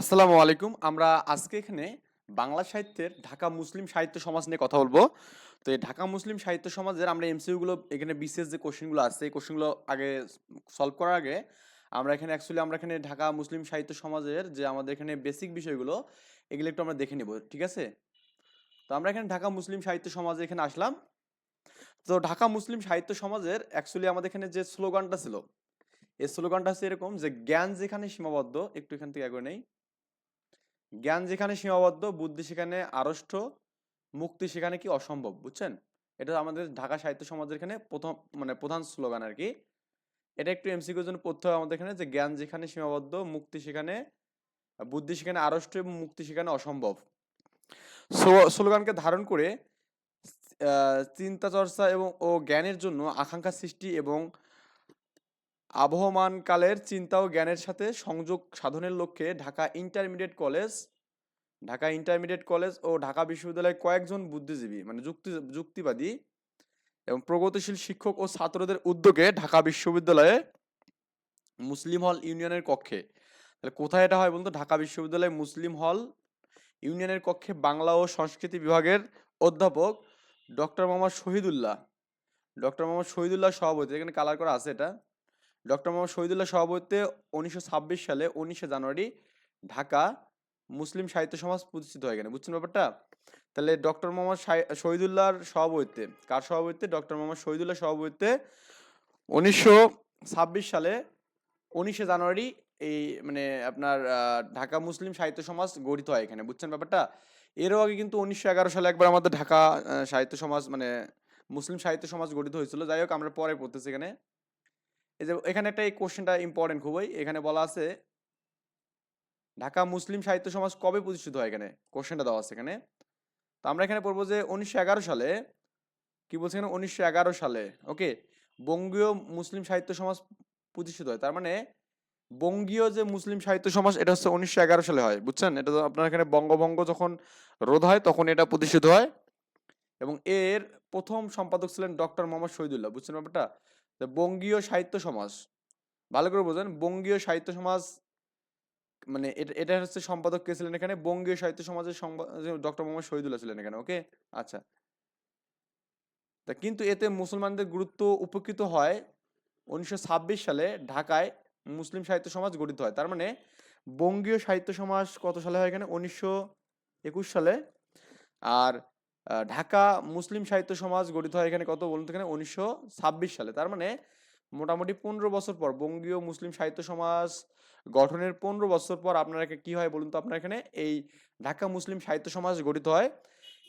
আসসালামু আলাইকুম। আমরা আজকে এখানে বাংলা সাহিত্যের ঢাকা মুসলিম সাহিত্য সমাজ নিয়ে কথা বলব। তো এই ঢাকা মুসলিম সাহিত্য সমাজের আমরা এমসিইউ গুলো এখানে বিশেষ যে কোশ্চেনগুলো আছে, এই কোশ্চেনগুলো আগে সলভ করার আগে আমরা এখানে অ্যাকচুয়ালি আমরা এখানে ঢাকা মুসলিম সাহিত্য সমাজের যে আমাদের এখানে বেসিক বিষয়গুলো, এগুলো একটু আমরা দেখে নিব, ঠিক আছে? তো আমরা এখানে ঢাকা মুসলিম সাহিত্য সমাজে এখানে আসলাম। তো ঢাকা মুসলিম সাহিত্য সমাজের অ্যাকচুয়ালি আমাদের এখানে যে স্লোগানটা ছিল, এই স্লোগানটা হচ্ছে এরকম যে জ্ঞান যেখানে সীমাবদ্ধ, একটু এখান থেকে আগে নেই। জ্ঞান যেখানে সীমাবদ্ধ, বুদ্ধি সেখানে আড়ষ্ট, মুক্তি সেখানে কি অসম্ভব, বুঝছেন? এটা আমাদের ঢাকা সাহিত্য সমাজের এখানে প্রথম মানে প্রধান স্লোগান আর কি। এটা একটু এমসিকিউর জন্য পড়তে হবে আমাদের এখানে যে জ্ঞান যেখানে সীমাবদ্ধ, মুক্তি সেখানে, বুদ্ধি সেখানে আড়ষ্ট এবং মুক্তি সেখানে অসম্ভব। স্লোগানকে ধারণ করে চিন্তা চর্চা এবং, ও জ্ঞানের জন্য আকাঙ্ক্ষা সৃষ্টি এবং আবহমান কালের চিন্তা ও জ্ঞানের সাথে সংযোগ সাধনের লক্ষ্যে Dhaka intermediate college, Dhaka intermediate college ও ঢাকা বিশ্ববিদ্যালয়ের কয়েকজন বুদ্ধিজীবী মানে যুক্তি, যুক্তিবাদী এবং প্রগতিশীল শিক্ষক ও ছাত্রদের উদ্যোগে ঢাকা বিশ্ববিদ্যালয়ে মুসলিম হল ইউনিয়নের কক্ষে। তাহলে কোথায় এটা হয় বলতো ঢাকা বিশ্ববিদ্যালয়ে মুসলিম হল ইউনিয়নের কক্ষে বাংলা ও সংস্কৃতি বিভাগের অধ্যাপক ডক্টর মোহাম্মদ শহীদুল্লাহ। ডক্টর মোহাম্মদ শহীদুল্লাহ সভাপতি, এখানে কালার করা আছে এটা। ডক্টর মোহাম্মদ শহীদুল্লাহ সভাপতিত্বে উনিশশো ছাব্বিশ সালে উনিশে জানুয়ারি ঢাকা মুসলিম সাহিত্য সমাজ প্রতিষ্ঠিত হয় এখানে। বুঝছেন ব্যাপারটা? তাহলে ডক্টর মোহাম্মদ শাহি- শহীদুল্লাহর সভাপতিত্বে, কার সভাপতিত্বে? ডক্টর মোহাম্মদ শহীদুল্লাহ সভাপতিত্বে উনিশশো ছাব্বিশ সালে উনিশে জানুয়ারি এই মানে আপনার ঢাকা মুসলিম সাহিত্য সমাজ গঠিত হয় এখানে। বুঝছেন ব্যাপারটা? এরও আগে কিন্তু উনিশশো এগারো সালে একবার আমাদের ঢাকা সাহিত্য সমাজ মানে মুসলিম সাহিত্য সমাজ গঠিত হয়েছিল। যাই হোক, আমরা পরে পড়তেছি এখানে। এই যে এখানে একটা এই কোশ্চেনটা ইম্পর্টেন্ট খুবই। এখানে বলা আছে, ঢাকা মুসলিম সাহিত্য সমাজ কবে প্রতিষ্ঠিত হয় এখানে? কোশ্চেনটা দেওয়া আছে এখানে। তো আমরা এখানে পড়ব যে উনিশশো এগারো সালে, কি বলছে এখানে? উনিশশো এগারো সালে ওকে বঙ্গীয় মুসলিম সাহিত্য সমাজ প্রতিষ্ঠিত হয়। তার মানে বঙ্গীয় যে মুসলিম সাহিত্য সমাজ, এটা হচ্ছে উনিশশো এগারো সালে হয়, বুঝছেন? এটা আপনার এখানে বঙ্গভঙ্গ যখন রোধ হয় তখন এটা প্রতিষ্ঠিত হয়। এবং এর প্রথম সম্পাদক ছিলেন ডক্টর মোহাম্মদ শহীদুল্লাহ, বুঝছেন ব্যাপারটা? তো বঙ্গীয় সাহিত্য সমাজ ভালো করে বোঝেন বঙ্গীয় সাহিত্য সমাজ মানে এটা এটা হচ্ছে সম্পাদক কে ছিলেন এখানে? বঙ্গীয় সাহিত্য সমাজের ডক্টর মোহাম্মদ শহীদুল্লাহ ছিলেন এখানে ওকে আচ্ছা। তা কিন্তু এতে মুসলমানদের গুরুত্ব উপকৃত হয় উনিশশো ছাব্বিশ সালে ঢাকায় মুসলিম সাহিত্য সমাজ গঠিত হয়। তার মানে বঙ্গীয় সাহিত্য সমাজ কত সালে হয় এখানে? উনিশশো একুশ সালে। আর ঢাকা মুসলিম সাহিত্য সমাজ গঠিত হয় এখানে কত বলুন এখানে? উনিশশো ছাব্বিশ সালে। তার মানে মোটামুটি পনেরো বছর পর বঙ্গীয় মুসলিম সাহিত্য সমাজ গঠনের পনেরো বছর পর আপনার কি হয় বলুন তো আপনার এখানে? এই ঢাকা মুসলিম সাহিত্য সমাজ গঠিত হয়।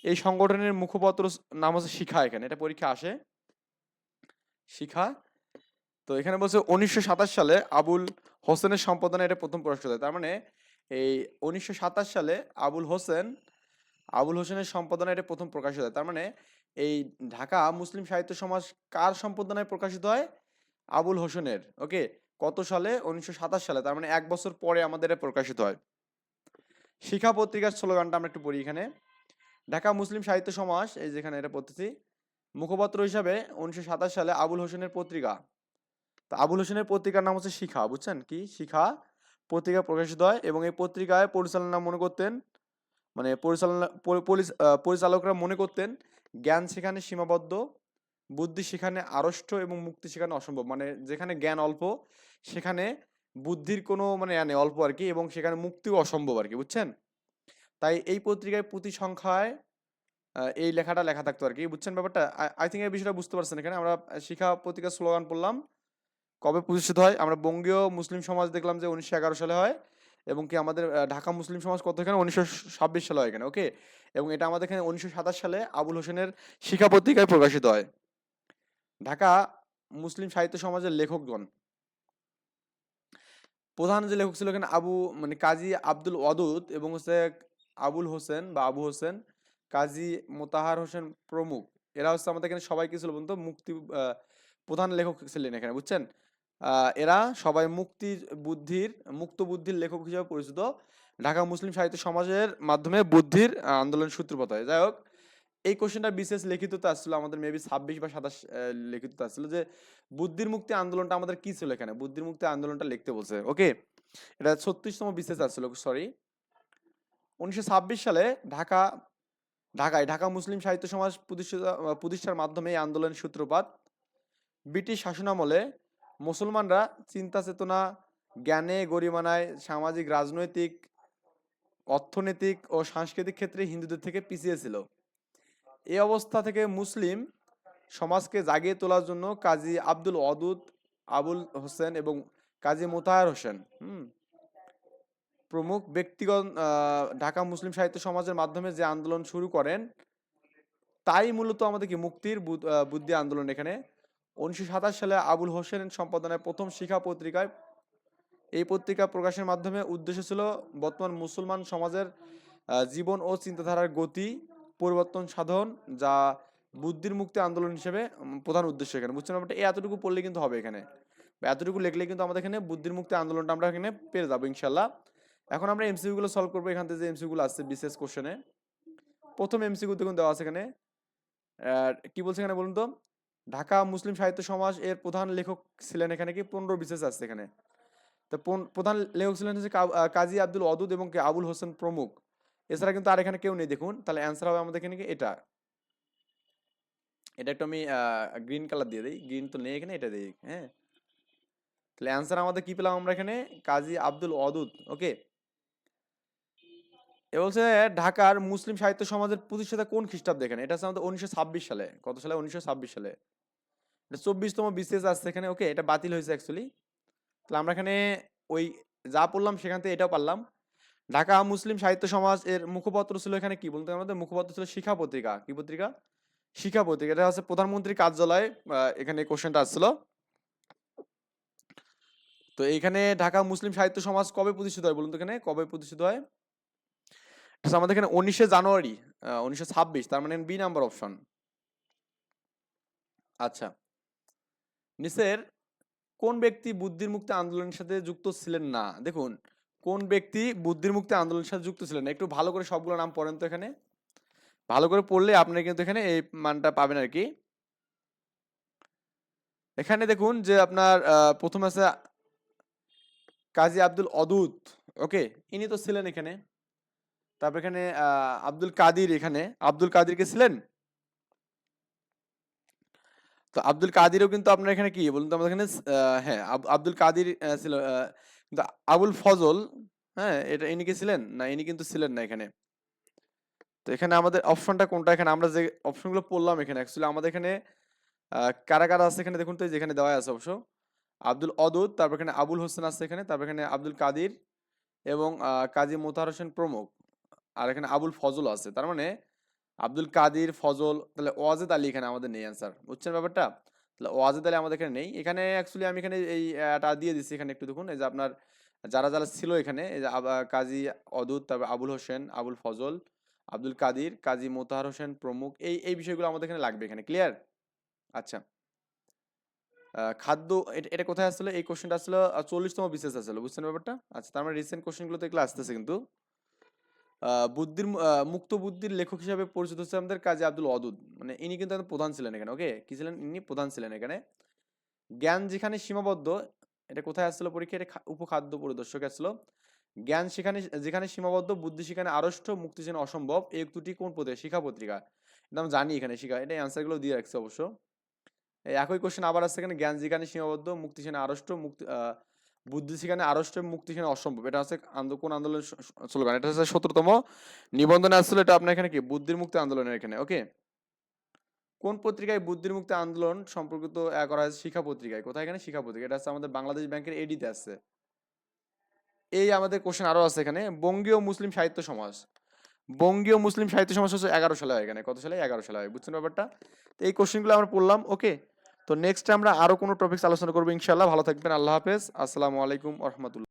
এই সংগঠনের মুখপত্র নাম হচ্ছে শিখা এখানে। এটা পরীক্ষা আসে। শিখা। তো এখানে বলছে উনিশশো সাতাশ সালে আবুল হোসেনের সম্পাদনা এটা প্রথম প্রশ্ন তার মানে এই উনিশশো সাতাশ সালে আবুল হোসেন আবুল হোসেনের সম্পাদনা এটা প্রথম প্রকাশিত হয়। তার মানে এই ঢাকা মুসলিম সাহিত্য সমাজ কার সম্পাদনায় প্রকাশিত হয়? আবুল হোসেনের ওকে কত সালে? উনিশশো সাতাশ সালে। তার মানে এক বছর পরে আমাদের প্রকাশিত হয়। শিখা পত্রিকার স্লোগানটা আমরা একটু পড়ি এখানে। ঢাকা মুসলিম সাহিত্য সমাজ, এই যেখানে এটা পড়তেছি, মুখপাত্র হিসাবে উনিশশো সাতাশ সালে আবুল হোসেনের পত্রিকা। তো আবুল হোসেনের পত্রিকার নাম হচ্ছে শিখা, বুঝছেন? কি? শিখা পত্রিকা প্রকাশিত হয় এবং এই পত্রিকায় পরিচালনা মনে করতেন মানে পরিচালনা পরি- পরিচালকরা মনে করতেন জ্ঞান সেখানে সীমাবদ্ধ বুদ্ধি সেখানে আড়ষ্ট এবং মুক্তি সেখানে অসম্ভব। মানে যেখানে জ্ঞান অল্প সেখানে বুদ্ধির কোনো মানে নেই, অল্প আর কি এবং সেখানে মুক্তিও অসম্ভব আর কি বুঝছেন? তাই এই পত্রিকায় প্রতি সংখ্যায় এই লেখাটা লেখা থাকতো আর কি বুঝছেন ব্যাপারটা? আই থিঙ্ক এই বিষয়টা বুঝতে পারছেন এখানে। আমরা শিখা পত্রিকার স্লোগান পড়লাম কবে প্রতিষ্ঠিত হয়? আমরা বঙ্গীয় মুসলিম সমাজ দেখলাম যে উনিশশো এগারো সালে হয়। এবং কি আমাদের ঢাকা মুসলিম সমাজ কত এখানে? উনিশশো ছাব্বিশ সালে হয় এখানে ওকে এবং এটা আমাদের এখানে উনিশশো সাতাশ সালে আবুল হোসেনের শিক্ষা পত্রিকায় প্রকাশিত হয়। ঢাকা মুসলিম সাহিত্য সমাজের লেখকগণ। প্রধান যে লেখক ছিল এখানে আবু মানে কাজী আব্দুল ওয়াদুদ এবং হচ্ছে আবুল হোসেন বা আবু হোসেন, কাজী মোতাহার হোসেন প্রমুখ। এরা হচ্ছে আমাদের এখানে সবাই কি ছিল বলতো মুক্তি প্রধান লেখক ছিলেন এখানে, বুঝছেন? এরা সবাই মুক্তি বুদ্ধির, মুক্ত বুদ্ধির লেখক হিসেবে পরিচিত। ঢাকা মুসলিম সাহিত্য সমাজের মাধ্যমে বুদ্ধির আন্দোলন সূত্রপাত হয়। যাই হোক, এই কোশ্চেনটা বিশেষ লিখিততে আসছিল, আমাদের মেবি ছাব্বিশ বা সাতাশ লিখিততে আসছিল যে, বুদ্ধির মুক্তি আন্দোলনটা আমাদের কি ছিল এখানে? বুদ্ধির মুক্তি আন্দোলনটা লিখতে বলছে। ওকে, এটা ছত্রিশতম বিশেষ আসছিল সরি উনিশশো ছাব্বিশ সালে ঢাকা, ঢাকায়, ঢাকা মুসলিম সাহিত্য সমাজ প্রতিষ্ঠিত, প্রতিষ্ঠার মাধ্যমে এই আন্দোলনের সূত্রপাত। ব্রিটিশ শাসনামলে মুসলমানরা চিন্তা চেতনা, জ্ঞানে গরিমানায় সামাজিক, রাজনৈতিক, অর্থনৈতিক ও সাংস্কৃতিক ক্ষেত্রে হিন্দুদের থেকে পিছিয়ে ছিল। এই অবস্থা থেকে মুসলিম সমাজকে জাগিয়ে তোলার জন্য কাজী আব্দুল অদুদ আবুল হোসেন এবং কাজী মোতাহার হোসেন, হুম, প্রমুখ ব্যক্তিগত ঢাকা মুসলিম সাহিত্য সমাজের মাধ্যমে যে আন্দোলন শুরু করেন, তাই মূলত আমাদের কি মুক্তির বুদ্ধি আন্দোলন এখানে উনিশশো সাতাশ সালে আবুল হোসেন সম্পাদনায় প্রথম শিখা পত্রিকায় এই পত্রিকা প্রকাশের মাধ্যমে উদ্দেশ্য ছিল বর্তমান মুসলমান সমাজের জীবন ও চিন্তাধারার গতি, পরিবর্তন সাধন, যা বুদ্ধির মুক্তি আন্দোলন হিসেবে প্রধান উদ্দেশ্য এখানে। বুঝছেন এই এতটুকু পড়লে কিন্তু হবে এখানে। এতটুকু লিখলে কিন্তু আমাদের এখানে বুদ্ধির মুক্তি আন্দোলনটা আমরা এখানে পেয়ে যাব, ইনশাল্লাহ। এখন আমরা এমসিকিউ গুলো সলভ করব এখান থেকে যে এমসিকিউ গুলো আছে বিশেষ কোশ্চেনে প্রথম এমসিকিউ দেখুন দেওয়া আছে এখানে। কি বলছে এখানে বলুন তো? ঢাকা মুসলিম সাহিত্য সমাজ এর প্রধান লেখক ছিলেন এখানে কি? পনেরো বিশেষ আছে এখানে। তো প্রধান লেখক ছিলেন হচ্ছে কাজী আব্দুল অদুদ এবং আবুল হোসেন প্রমুখ। এছাড়া কিন্তু আর এখানে কেউ নেই, দেখুন। তাহলে অ্যান্সার হবে আমাদের এখানে কি? এটা। এটা একটু আমি গ্রিন কালার দিয়ে দিই। গ্রিন তো নেই এখানে, এটা দিই। হ্যাঁ। তাহলে অ্যান্সার আমাদের কি পেলাম আমরা এখানে? কাজী আব্দুল অদুদ ওকে এ বলছে, ঢাকার মুসলিম সাহিত্য সমাজের প্রতিষ্ঠাতা কোন খ্রিস্টাব্দে এখানে? এটা হচ্ছে আমাদের উনিশশো ছাব্বিশ সালে। কত সালে? উনিশশো ছাব্বিশ সালে। চব্বিশতম বিসিএস আসছে এখানে ওকে, এটা বাতিল হয়েছে অ্যাকচুয়ালি তাহলে আমরা এখানে ওই যা পড়লাম সেখান থেকে এটাও পারলাম। ঢাকা মুসলিম সাহিত্য সমাজ এর মুখপত্র ছিল এখানে কি বলতে আমাদের? মুখপত্র ছিল শিক্ষা পত্রিকা। কি পত্রিকা? শিক্ষা পত্রিকা। এটা হচ্ছে প্রধানমন্ত্রীর কার্যালয় এখানে কোশ্চেনটা আসছিল। তো এখানে ঢাকা মুসলিম সাহিত্য সমাজ কবে প্রতিষ্ঠিত হয় বলুন তো এখানে? কবে প্রতিষ্ঠিত হয়? আমাদের এখানে উনিশে জানুয়ারি উনিশশো ছাব্বিশ, তার মানে বি নাম্বার অপশন আচ্ছা। নিচের কোন ব্যক্তি বুদ্ধির মুক্তি আন্দোলনের সাথে যুক্ত ছিলেন না? দেখুন, কোন ব্যক্তি বুদ্ধির মুক্তি আন্দোলনের সাথে যুক্ত ছিলেন একটু ভালো করে সবগুলো নাম পড়েন তো এখানে। ভালো করে পড়লে আপনারা কিন্তু এখানে এই মানটা পাবেন আর কি এখানে দেখুন যে আপনার প্রথম আছে কাজী আব্দুল অদুত, ওকে? ইনি তো ছিলেন এখানে। তারপর এখানে আব্দুল কাদির এখানে। আব্দুল কাদির কে ছিলেন? তো আব্দুল কাদিরও কিন্তু আপনার এখানে কি বলুন তো? আমাদের এখানে হ্যাঁ আব- আব্দুল কাদির ছিল কিন্তু আবুল ফজল হ্যাঁ এটা ইনি কি ছিলেন? না, ইনি কিন্তু ছিলেন না এখানে। তো এখানে আমাদের অপশনটা কোনটা? এখানে আমরা যে অপশনগুলো পড়লাম এখানে অ্যাকচুয়ালি আমাদের এখানে কারা কারা আছে এখানে দেখুন তো, এই যে এখানে দেওয়া আছে অবশ্য। আব্দুল অদুদ তারপর এখানে আবুল হোসেন আছে এখানে, তারপর এখানে আব্দুল কাদির এবং কাজী মোতাহার হোসেন প্রমুখ। আর এখানে আবুল ফজল আছে। তার মানে আব্দুল কাদির, ফজল, তাহলে ওয়াজেদ আলী এখানে আমাদের নেই অ্যান্সার বুঝছেন ব্যাপারটা? তাহলে ওয়াজেদ আলী আমাদের এখানে নেই। এখানে অ্যাকচুয়ালি আমি এখানে এই এটা দিয়ে দিচ্ছি এখানে একটু দেখুন, এই যে আপনার যারা যারা ছিল এখানে, এই যে কাজী অদুত, তারপর আবুল হোসেন, আবুল ফজল, আব্দুল কাদির, কাজী মোতাহার হোসেন প্রমুখ, এই এই বিষয়গুলো আমাদের এখানে লাগবে এখানে ক্লিয়ার আচ্ছা। খাদ্য, এটা কোথায় আসলে এই কোশ্চেনটা আসলে চল্লিশতম বিশেষ আসলে বুঝছেন ব্যাপারটা? আচ্ছা তার মানে রিসেন্ট কোশ্চেনগুলো তো এগুলো আসতেছে কিন্তু। বুদ্ধির মুক্ত বুদ্ধির লেখক হিসাবে পরিচিত হচ্ছে আমাদের কাজী আব্দুল অদুদ মানে ইনি কিন্তু প্রধান ছিলেন এখানে, ওকে? কি ছিলেন? ইনি প্রধান ছিলেন এখানে। জ্ঞান যেখানে সীমাবদ্ধ, এটা কোথায় আসছিল পরীক্ষা? এটা উপখাদ্য পরিদর্শক আসছিল। জ্ঞান সেখানে, যেখানে সীমাবদ্ধ, বুদ্ধি সেখানে আড়ষ্ট, মুক্তি সেখানে অসম্ভব, এই উক্তিটি কোন পত্রিকা? শিক্ষা পত্রিকা। এটা আমরা জানি এখানে শিখা এটা অ্যান্সারগুলো দিয়ে রাখছে অবশ্য। একই কোশ্চেন আবার আসছে এখানে, জ্ঞান যেখানে সীমাবদ্ধ, মুক্তি সেখানে আড়ষ্ট, মুক্তি বুদ্ধি সেখানে আড়ষ্ট মুক্তি সেখানে অসম্ভব। এটা হচ্ছে কোন আন্দোলন স্লোগান? এটা হচ্ছে সতেরোতম নিবন্ধনে আসলে এটা আপনার এখানে কি? বুদ্ধির মুক্তি আন্দোলনের এখানে ওকে কোন পত্রিকায় বুদ্ধির মুক্তি আন্দোলন সম্পর্কিত করা হয়েছে? শিক্ষা পত্রিকায়। কোথায় এখানে? শিক্ষা পত্রিকা। এটা হচ্ছে আমাদের বাংলাদেশ ব্যাংকের এডিতে আছে এই আমাদের কোশ্চেন আরও আছে এখানে, বঙ্গীয় মুসলিম সাহিত্য সমাজ। বঙ্গীয় মুসলিম সাহিত্য সমাজ হচ্ছে এগারো সালে হয় এখানে। কত সালে? এগারো সালে হয়। বুঝছেন ব্যাপারটা? তো এই কোশ্চেনগুলো আমরা পড়লাম ওকে তো নেক্সট আমরা আরও কোনো টপিক আলোচনা করব ইনশাল্লাহ ভালো থাকবেন, আল্লাহ হাফেজ। আসসালামু আলাইকুম রহমতুল্লাহ।